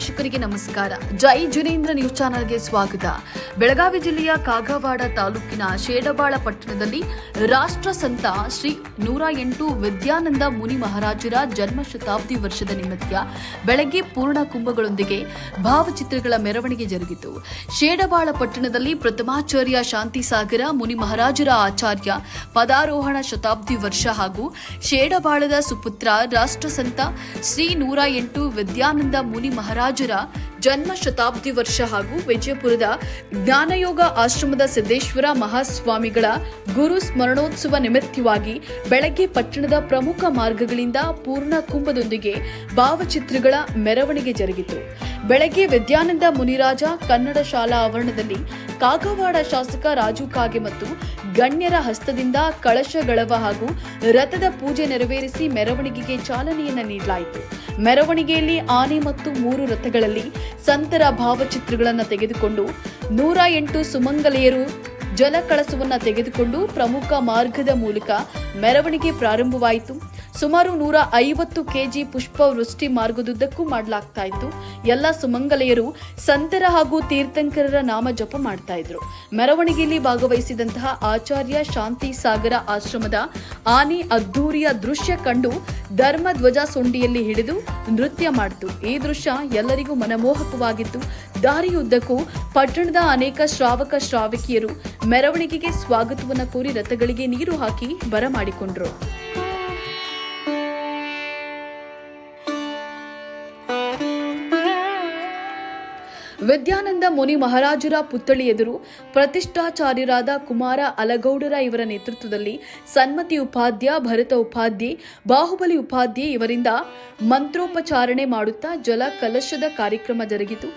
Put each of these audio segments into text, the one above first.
ವೀಕ್ಷಕರಿಗೆ ನಮಸ್ಕಾರ. ಜೈ ಜಿನೇಂದ್ರ ನ್ಯೂಸ್ ಚಾನೆಲ್ಗೆ ಸ್ವಾಗತ. ಬೆಳಗಾವಿ ಜಿಲ್ಲೆಯ ಕಾಗವಾಡ ತಾಲೂಕಿನ ಶೇಡಬಾಳ ಪಟ್ಟಣದಲ್ಲಿ ರಾಷ್ಟ್ರ ಸಂತ ಶ್ರೀ ನೂರ ಎಂಟು ವಿದ್ಯಾನಂದ ಮುನಿ ಮಹಾರಾಜರ ಜನ್ಮ ಶತಾಬ್ದಿ ವರ್ಷದ ನಿಮಿತ್ತ ಬೆಳಗ್ಗೆ ಪೂರ್ಣ ಕುಂಭಗಳೊಂದಿಗೆ ಭಾವಚಿತ್ರಗಳ ಮೆರವಣಿಗೆ ಜರುಗಿತು. ಶೇಡಬಾಳ ಪಟ್ಟಣದಲ್ಲಿ ಪ್ರಥಮಾಚಾರ್ಯ ಶಾಂತಿ ಸಾಗರ ಮುನಿ ಮಹಾರಾಜರ ಆಚಾರ್ಯ, ಪದಾರೋಹಣ ಶತಾಬ್ದಿ ವರ್ಷ ಹಾಗೂ ಶೇಡಬಾಳದ ಸುಪುತ್ರ ರಾಷ್ಟ್ರಸಂತ ಶ್ರೀ ನೂರ ಎಂಟು ವಿದ್ಯಾನಂದ ಮುನಿ ಮಹಾರಾಜರ ಜನ್ಮ ಶತಾಬ್ದಿ ವರ್ಷ ಹಾಗೂ ವಿಜಯಪುರದ ಜ್ಞಾನಯೋಗ ಆಶ್ರಮದ ಸಿದ್ದೇಶ್ವರ ಮಹಾಸ್ವಾಮಿಗಳ ಗುರು ಸ್ಮರಣೋತ್ಸವ ನಿಮಿತ್ತವಾಗಿ ಬೆಳಗ್ಗೆ ಪಟ್ಟಣದ ಪ್ರಮುಖ ಮಾರ್ಗಗಳಿಂದ ಪೂರ್ಣ ಕುಂಭದೊಂದಿಗೆ ಭಾವಚಿತ್ರಗಳ ಮೆರವಣಿಗೆ ಜರುಗಿತು. ಬೆಳಗ್ಗೆ ವಿದ್ಯಾನಂದ ಮುನಿರಾಜ ಕನ್ನಡ ಶಾಲಾ ಆವರಣದಲ್ಲಿ ಕಾಗವಾಡ ಶಾಸಕ ರಾಜು ಕಾಗೆ ಮತ್ತು ಗಣ್ಯರ ಹಸ್ತದಿಂದ ಕಳಶಗಳವ ಹಾಗೂ ರಥದ ಪೂಜೆ ನೆರವೇರಿಸಿ ಮೆರವಣಿಗೆಗೆ ಚಾಲನೆಯನ್ನು ನೀಡಲಾಯಿತು. ಮೆರವಣಿಗೆಯಲ್ಲಿ ಆನೆ ಮತ್ತು ಮೂರು ರಥಗಳಲ್ಲಿ ಸಂತರ ಭಾವಚಿತ್ರಗಳನ್ನು ತೆಗೆದುಕೊಂಡು ನೂರ ಎಂಟು ಸುಮಂಗಲೆಯರು ಜಲಕಳಸವನ್ನ ತೆಗೆದುಕೊಂಡು ಪ್ರಮುಖ ಮಾರ್ಗದ ಮೂಲಕ ಮೆರವಣಿಗೆ ಪ್ರಾರಂಭವಾಯಿತು. ಸುಮಾರು ನೂರ ಐವತ್ತು ಕೆಜಿ ಪುಷ್ಪ ವೃಷ್ಟಿ ಮಾರ್ಗದುದ್ದಕ್ಕೂ ಮಾಡಲಾಗ್ತಾ ಇತ್ತು. ಎಲ್ಲ ಸುಮಂಗಲೆಯರು ಸಂತರ ಹಾಗೂ ತೀರ್ಥಂಕರರ ನಾಮ ಜಪ ಮಾಡ್ತಾ ಇದ್ರು. ಮೆರವಣಿಗೆಯಲ್ಲಿ ಭಾಗವಹಿಸಿದಂತಹ ಆಚಾರ್ಯ ಶಾಂತಿ ಸಾಗರ ಆಶ್ರಮದ ಆನೆ ಅದ್ದೂರಿಯ ದೃಶ್ಯ ಕಂಡು ಧರ್ಮ ಧ್ವಜ ಸೊಂಡಿಯಲ್ಲಿ ಹಿಡಿದು ನೃತ್ಯ ಮಾಡಿತು. ಈ ದೃಶ್ಯ ಎಲ್ಲರಿಗೂ ಮನಮೋಹಕವಾಗಿತ್ತು. ದಾರಿಯುದ್ದಕ್ಕೂ ಪಟ್ಟಣದ ಅನೇಕ ಶ್ರಾವಕ ಶ್ರಾವಕಿಯರು ಮೆರವಣಿಗೆಗೆ ಸ್ವಾಗತವನ್ನ ಕೋರಿ ರಥಗಳಿಗೆ ನೀರು ಹಾಕಿ ಬರಮಾಡಿಕೊಂಡ್ರು. ವಿದ್ಯಾನಂದ ಮುನಿ ಮಹಾರಾಜರ ಪುತ್ಥಳಿ ಎದುರು ಪ್ರತಿಷ್ಠಾಚಾರ್ಯರಾದ ಕುಮಾರ ಅಲಗೌಡರ ಇವರ ನೇತೃತ್ವದಲ್ಲಿ ಸನ್ಮತಿ ಉಪಾಧ್ಯ, ಭರತ ಉಪಾಧ್ಯ, ಬಾಹುಬಲಿ ಉಪಾಧ್ಯ ಇವರಿಂದ ಮಂತ್ರೋಪಚಾರಣೆ ಮಾಡುತ್ತಾ ಜಲ ಕಲಶದ ಕಾರ್ಯಕ್ರಮ ಜರುಗಿತು.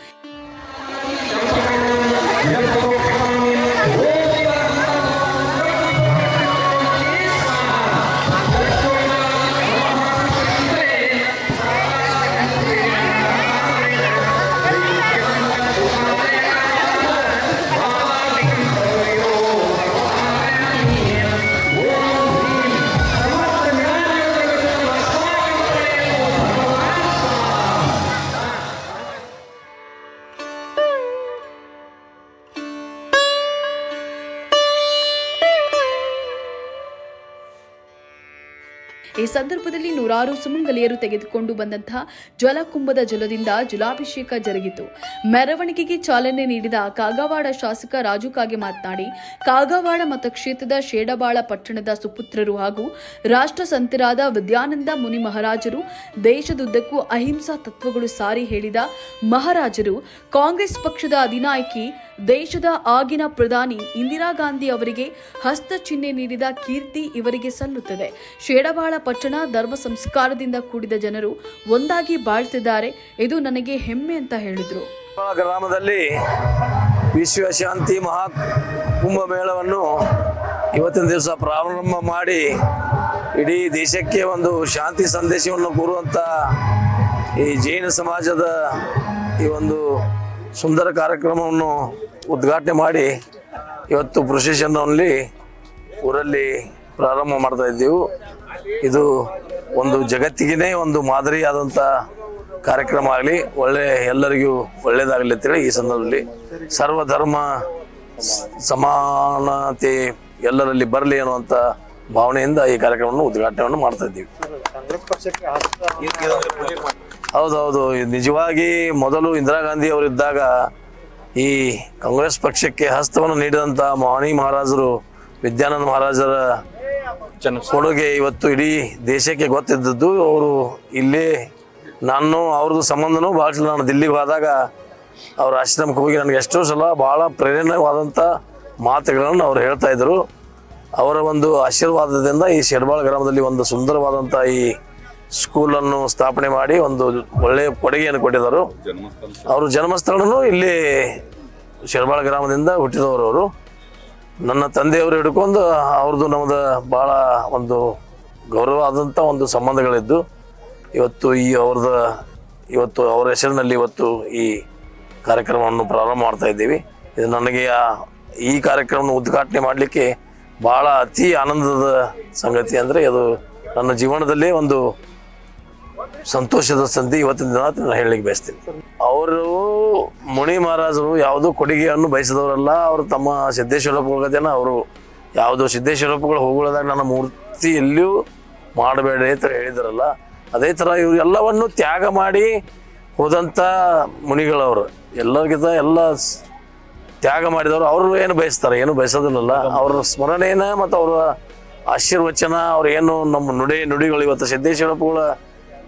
ಈ ಸಂದರ್ಭದಲ್ಲಿ ನೂರಾರು ಸುಮಂಗಲಿಯರು ತೆಗೆದುಕೊಂಡು ಬಂದಂತಹ ಜಲಕುಂಭದ ಜಲದಿಂದ ಜಲಾಭಿಷೇಕ ಜರುಗಿತು. ಮೆರವಣಿಗೆಗೆ ಚಾಲನೆ ನೀಡಿದ ಕಾಗವಾಡ ಶಾಸಕ ರಾಜು ಕಾಗೆ ಮಾತನಾಡಿ, ಕಾಗವಾಡ ಮತಕ್ಷೇತ್ರದ ಶೇಡಬಾಳ ಪಟ್ಟಣದ ಸುಪುತ್ರರು ಹಾಗೂ ರಾಷ್ಟ್ರ ಸಂತರಾದ ವಿದ್ಯಾನಂದ ಮುನಿ ಮಹಾರಾಜರು ದೇಶದುದ್ದಕ್ಕೂ ಅಹಿಂಸಾ ತತ್ವಗಳು ಸಾರಿ ಹೇಳಿದ ಮಹಾರಾಜರು ಕಾಂಗ್ರೆಸ್ ಪಕ್ಷದ ಅಧಿನಾಯಕಿ, ದೇಶದ ಆಗಿನ ಪ್ರಧಾನಿ ಇಂದಿರಾ ಗಾಂಧಿ ಅವರಿಗೆ ಹಸ್ತ ಚಿಹ್ನೆ ನೀಡಿದ ಕೀರ್ತಿ ಇವರಿಗೆ ಸಲ್ಲುತ್ತದೆ. ಶೇಡಬಾಳ ಪಟ್ಟಣ ಧರ್ಮ ಸಂಸ್ಕಾರದಿಂದ ಕೂಡಿದ ಜನರು ಒಂದಾಗಿ ಬಾಳ್ತಿದ್ದಾರೆ. ಇದು ನನಗೆ ಹೆಮ್ಮೆ ಅಂತ ಹೇಳಿದ್ರು. ಗ್ರಾಮದಲ್ಲಿ ವಿಶ್ವಶಾಂತಿ ಮಹಾ ಕುಂಭಮೇಳವನ್ನು ಇವತ್ತಿನ ದಿವಸ ಪ್ರಾರಂಭ ಮಾಡಿ ಇಡೀ ದೇಶಕ್ಕೆ ಒಂದು ಶಾಂತಿ ಸಂದೇಶವನ್ನು ಕೂರುವಂತ ಈ ಜೈನ ಸಮಾಜದ ಈ ಒಂದು ಸುಂದರ ಕಾರ್ಯಕ್ರಮವನ್ನು ಉದ್ಘಾಟನೆ ಮಾಡಿ ಇವತ್ತು ಪ್ರೊಸೆಷನ್ನಲ್ಲಿ ಊರಲ್ಲಿ ಪ್ರಾರಂಭ ಮಾಡ್ತಾ ಇದ್ದೀವಿ. ಇದು ಒಂದು ಜಗತ್ತಿಗೇ ಒಂದು ಮಾದರಿಯಾದಂಥ ಕಾರ್ಯಕ್ರಮ ಆಗಲಿ, ಒಳ್ಳೆ ಎಲ್ಲರಿಗೂ ಒಳ್ಳೇದಾಗಲಿ ಅಂತೇಳಿ ಈ ಸಂದರ್ಭದಲ್ಲಿ ಸರ್ವಧರ್ಮ ಸಮಾನತೆ ಎಲ್ಲರಲ್ಲಿ ಬರಲಿ ಅನ್ನುವಂಥ ಭಾವನೆಯಿಂದ ಈ ಕಾರ್ಯಕ್ರಮವನ್ನು ಉದ್ಘಾಟನೆಯನ್ನು ಮಾಡ್ತಾ ಇದ್ದೀವಿ. ಹೌದೌದು ನಿಜವಾಗಿ ಮೊದಲು ಇಂದಿರಾ ಗಾಂಧಿ ಅವರಿದ್ದಾಗ ಈ ಕಾಂಗ್ರೆಸ್ ಪಕ್ಷಕ್ಕೆ ಹಸ್ತವನ್ನು ನೀಡಿದಂಥ ಮಹಾನಿ ಮಹಾರಾಜರು, ವಿದ್ಯಾನಂದ ಮಹಾರಾಜರ ಕೊಡುಗೆ ಇವತ್ತು ಇಡೀ ದೇಶಕ್ಕೆ ಗೊತ್ತಿದ್ದದ್ದು ಅವರು ಇಲ್ಲಿ ನಾನು ಅವ್ರದ್ದು ಸಂಬಂಧನೂ ಭಾಳ ನಾನು ದಿಲ್ಲಿಗೆ ಹೋದಾಗ ಅವ್ರ ಆಶ್ರಮಕ್ಕೆ ಹೋಗಿ ನನಗೆ ಎಷ್ಟೋ ಸಲ ಭಾಳ ಪ್ರೇರಣೆವಾದಂಥ ಮಾತುಗಳನ್ನು ಅವ್ರು ಹೇಳ್ತಾ ಇದ್ರು ಅವರ ಒಂದು ಆಶೀರ್ವಾದದಿಂದ ಈ ಶೆಡ್ಬಾಳ ಗ್ರಾಮದಲ್ಲಿ ಒಂದು ಸುಂದರವಾದಂಥ ಈ ಸ್ಕೂಲನ್ನು ಸ್ಥಾಪನೆ ಮಾಡಿ ಒಂದು ಒಳ್ಳೆಯ ಕೊಡುಗೆಯನ್ನು ಕೊಟ್ಟಿದ್ದರು. ಅವರು ಜನ್ಮಸ್ಥಳನೂ ಇಲ್ಲಿ ಶೆಡ್ಬಾಳ ಗ್ರಾಮದಿಂದ ಹುಟ್ಟಿದವರು ಅವರು. ನನ್ನ ತಂದೆಯವರು ಹಿಡ್ಕೊಂಡು ಅವ್ರದ್ದು ನಮ್ಮದು ಭಾಳ ಒಂದು ಗೌರವ ಆದಂಥ ಒಂದು ಸಂಬಂಧಗಳಿದ್ದು, ಇವತ್ತು ಈ ಅವ್ರದ, ಇವತ್ತು ಅವರ ಹೆಸರಿನಲ್ಲಿ ಇವತ್ತು ಈ ಕಾರ್ಯಕ್ರಮವನ್ನು ಪ್ರಾರಂಭ ಮಾಡ್ತಾ ಇದ್ದೀವಿ. ಇದು ನನಗೆ ಈ ಕಾರ್ಯಕ್ರಮವನ್ನು ಉದ್ಘಾಟನೆ ಮಾಡಲಿಕ್ಕೆ ಭಾಳ ಅತಿ ಆನಂದದ ಸಂಗತಿ ಅಂದರೆ, ಅದು ನನ್ನ ಜೀವನದಲ್ಲೇ ಒಂದು ಸಂತೋಷದ ಸಂಧಿ ಇವತ್ತಿನ ದಿನ ನಾನು ಹೇಳಲಿಕ್ಕೆ ಬಯಸ್ತೀನಿ. ಅವರು ಮುನಿ ಮಹಾರಾಜರು ಯಾವುದೋ ಕೊಡುಗೆಯನ್ನು ಬಯಸಿದವರಲ್ಲ, ಅವರು ತಮ್ಮ ಸಿದ್ದೇಶ್ವರ ಹೋಗೋದೇನ ಅವರು ಯಾವುದೋ ಸಿದ್ದೇಶ್ವರಪ್ಪಗಳು ಹೋಗೋದಾಗ ನನ್ನ ಮೂರ್ತಿ ಎಲ್ಲಿಯೂ ಮಾಡಬೇಡಿ ಥರ ಹೇಳಿದಾರಲ್ಲ, ಅದೇ ಥರ ಇವರು ಎಲ್ಲವನ್ನು ತ್ಯಾಗ ಮಾಡಿ ಹೋದಂಥ ಮುನಿಗಳವರು. ಎಲ್ಲರಿಗಿಂತ ಎಲ್ಲ ತ್ಯಾಗ ಮಾಡಿದವರು ಅವರು ಏನು ಬಯಸ್ತಾರೆ? ಏನು ಬಯಸೋದಿಲ್ಲ ಅವ್ರ ಸ್ಮರಣೆಯನ್ನ ಮತ್ತು ಅವರ ಆಶೀರ್ವಚನ, ಅವ್ರ ಏನು ನಮ್ಮ ನುಡಿ ನುಡಿಗಳು ಇವತ್ತು ಸಿದ್ದೇಶ್ವರಪ್ಪಗಳ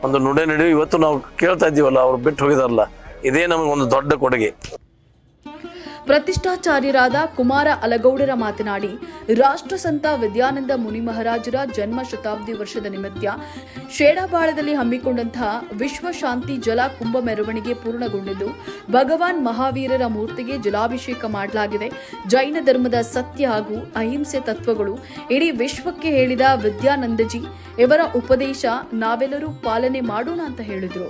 ಒಂದು ನುಡೆ ನುಡಿ ಇವತ್ತು ನಾವು ಕೇಳ್ತಾ ಇದ್ದೀವಲ್ಲ, ಅವ್ರು ಬಿಟ್ಟು ಹೋಗಿದಾರಲ್ಲ, ಇದೇ ನಮಗೆ ಒಂದು ದೊಡ್ಡ ಕೊಡುಗೆ. ಪ್ರತಿಷ್ಠಾಚಾರ್ಯರಾದ ಕುಮಾರ ಅಲಗೌಡರ ಮಾತನಾಡಿ, ರಾಷ್ಟ್ರಸಂತ ವಿದ್ಯಾನಂದ ಮುನಿ ಮಹಾರಾಜರ ಜನ್ಮ ಶತಾಬ್ದಿ ವರ್ಷದ ನಿಮಿತ್ತ ಶೇಡಾಬಾಳದಲ್ಲಿ ಹಮ್ಮಿಕೊಂಡಂತಹ ವಿಶ್ವ ಶಾಂತಿ ಜಲ ಕುಂಭ ಮೆರವಣಿಗೆ ಪೂರ್ಣಗೊಂಡಿದ್ದು, ಭಗವಾನ್ ಮಹಾವೀರರ ಮೂರ್ತಿಗೆ ಜಲಾಭಿಷೇಕ ಮಾಡಲಾಗಿದೆ. ಜೈನ ಧರ್ಮದ ಸತ್ಯ ಹಾಗೂ ಅಹಿಂಸೆ ತತ್ವಗಳು ಇಡೀ ವಿಶ್ವಕ್ಕೆ ಹೇಳಿದ ವಿದ್ಯಾನಂದಜಿ, ಇವರ ಉಪದೇಶ ನಾವೆಲ್ಲರೂ ಪಾಲನೆ ಮಾಡೋಣ ಅಂತ ಹೇಳಿದರು.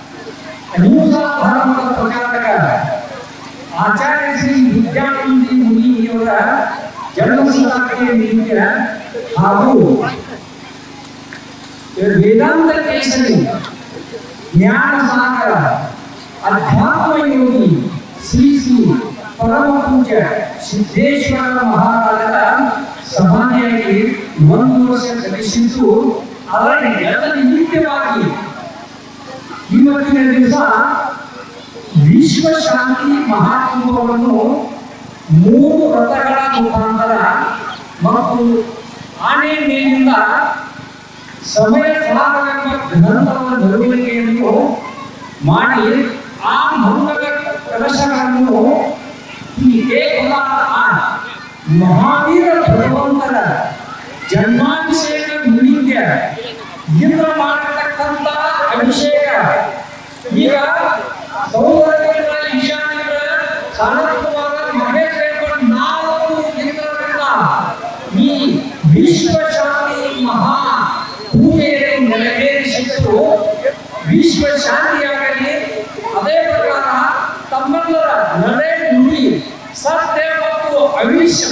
ಶನಿವಾರ ಸಮಾಜ ಸಾಮ್ರಾಟ್ ಶ್ವೇತ ವಿಚಾರ ವಿಶ್ವ ಧರ್ಮ ಪ್ರಚಾರಕ ಅಹಿಂಸ ಧರ್ಮದ ಪ್ರಚಾರಕ ಆಚಾರ್ಯ ಶ್ರೀ ವಿದ್ಯಾನಂದಿ ಮುನಿಯವರ ಜನ್ಮ ಶತಾಬ್ದಿಯ ನಿಮಿತ್ತ ಹಾಗೂ ವೇದಾಂತ ಕೇಸರಿ ಜ್ಞಾನ ಸಾಗರ ಅಧ್ಯಾತ್ಮ ಯೋಗಿ ಶ್ರೀ ಶ್ರೀ ಪರಮ ಪೂಜ್ಯ ಸಿದ್ದೇಶ್ವರ ಮಹಾರಾಜರ ಸಮಾಧಿಯಾಗಿ ಒಂದು ವರ್ಷ ಗತಿಸಿದ್ದು ಅವರ ಎಲ್ಲ ನಿಮಿತ್ತವಾಗಿ ಇವತ್ತಿನ ದಿವಸ ವಿಶ್ವ ಶಾಂತಿ ಮಹಾಕುಂಭವನ್ನು ಮೂರು ರಥಗಳ ಮುಖಾಂತರ ಮತ್ತು ಆನೆ ಮೇಲಿಂದ ಸಮಯ ಸಾಧನ ಗ್ರಂಥದ ಮೆರವಣಿಗೆಯನ್ನು ಮಾಡಿ ಆ ಮಂಗಲ ಕಲಶಗಳನ್ನು ಈ ಕೇವಲ ಮಹಾವೀರ ಭಗವಂತರ ಜನ್ಮಾಭಿಷೇಕ ನಿಮಿತ್ಯ ಇಂದ್ರ ಮಾಡತಕ್ಕಂತ ಅಭಿಷೇಕ. ಈಗ ಸೌರಗಳ ಈಶಾನ್ಯರ ಸಾರತ್ವವಾದ ಮಹೇಶ್ವರ ನಾಲ್ಕು ದಿನಗಳಿಂದ ಈ ವಿಶ್ವ ಶಾಂತಿ ಮಹಾ ಪೂಜೆಯನ್ನು ನೆರವೇರಿಸಿದ್ದು ವಿಶ್ವ ಶಾಂತಿಯಾಗಲಿ ಅದೇ ಪ್ರಕಾರ ತಮ್ಮೆಲ್ಲರ ನಡೆ ನುಡಿ ಸತ್ಯ ಮತ್ತು ಅವಿಶ್ಯ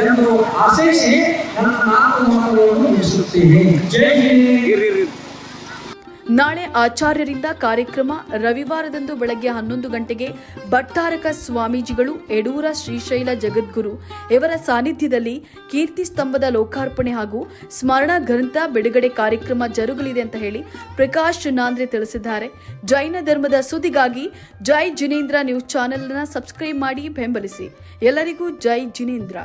ಎಂದು ಆಶಿಸಿ ನನ್ನ ನಾಲ್ಕು ಮಾತುಗಳನ್ನು ಮುಗಿಸುತ್ತೇನೆ ಜೈ ಹಿಂದ್. ನಾಳೆ ಆಚಾರ್ಯರಿಂದ ಕಾರ್ಯಕ್ರಮ ರವಿವಾರದಂದು ಬೆಳಗ್ಗೆ ಹನ್ನೊಂದು ಗಂಟೆಗೆ ಭಟ್ಟಾರಕ ಸ್ವಾಮೀಜಿಗಳು ಯಡೂರ ಶ್ರೀಶೈಲ ಜಗದ್ಗುರು ಇವರ ಸಾನ್ನಿಧ್ಯದಲ್ಲಿ ಕೀರ್ತಿ ಸ್ತಂಭದ ಲೋಕಾರ್ಪಣೆ ಹಾಗೂ ಸ್ಮರಣ ಗ್ರಂಥ ಬಿಡುಗಡೆ ಕಾರ್ಯಕ್ರಮ ಜರುಗಲಿದೆ ಅಂತ ಹೇಳಿ ಪ್ರಕಾಶ್ ನಾಂದ್ರೆ ತಿಳಿಸಿದ್ದಾರೆ. ಜೈನ ಧರ್ಮದ ಸುದ್ದಿಗಾಗಿ ಜೈ ಜಿನೇಂದ್ರ ನ್ಯೂಸ್ ಚಾನೆಲ್ನ ಸಬ್ಸ್ಕ್ರೈಬ್ ಮಾಡಿ ಬೆಂಬಲಿಸಿ. ಎಲ್ಲರಿಗೂ ಜೈ ಜಿನೇಂದ್ರ.